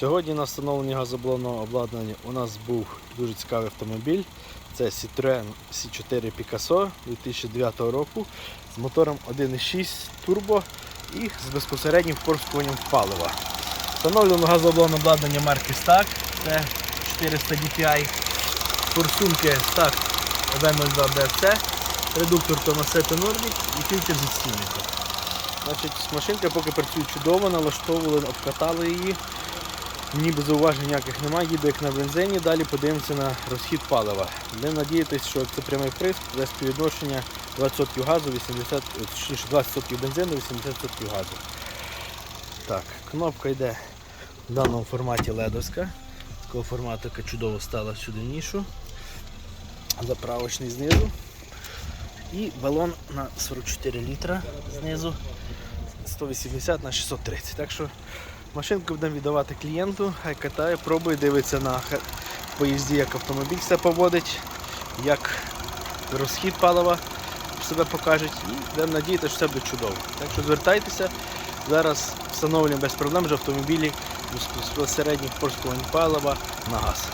Сьогодні на встановленні газоблонного обладнання у нас був дуже цікавий автомобіль. Це Citroen C4 Picasso 2009 року з мотором 1.6 турбо і з безпосереднім впорскуванням палива. Встановлено газоблонне обладнання марки Stack, це 400 DPI, форсунки Stack 102 BFC, редуктор Tomaseta Nordic і фільтр зі. Значить, машинка поки працює чудово, налаштовували, обкатали її. Ніби зауважень ніяких немає, їде як на бензині, далі подивимося на розхід палива. Будемо надіятися, що це прямий приз, це співвідношення 20% газу, 80, е, точніше 20% бензину, 80% газу. Так, кнопка йде в даному форматі ледовська. Такого формату, яка чудово стала сюди нішу. Заправочний знизу. І балон на 44 літра знизу 180 на 630. Так що машинку будемо віддавати клієнту, хай катає, пробує, дивиться на поїзді, як автомобіль себе поводить, як розхід палива себе покажуть і будемо надіяти, що все буде чудово. Так що звертайтеся, зараз встановлюємо без проблем вже автомобілі безпосередньо польського палива на газ.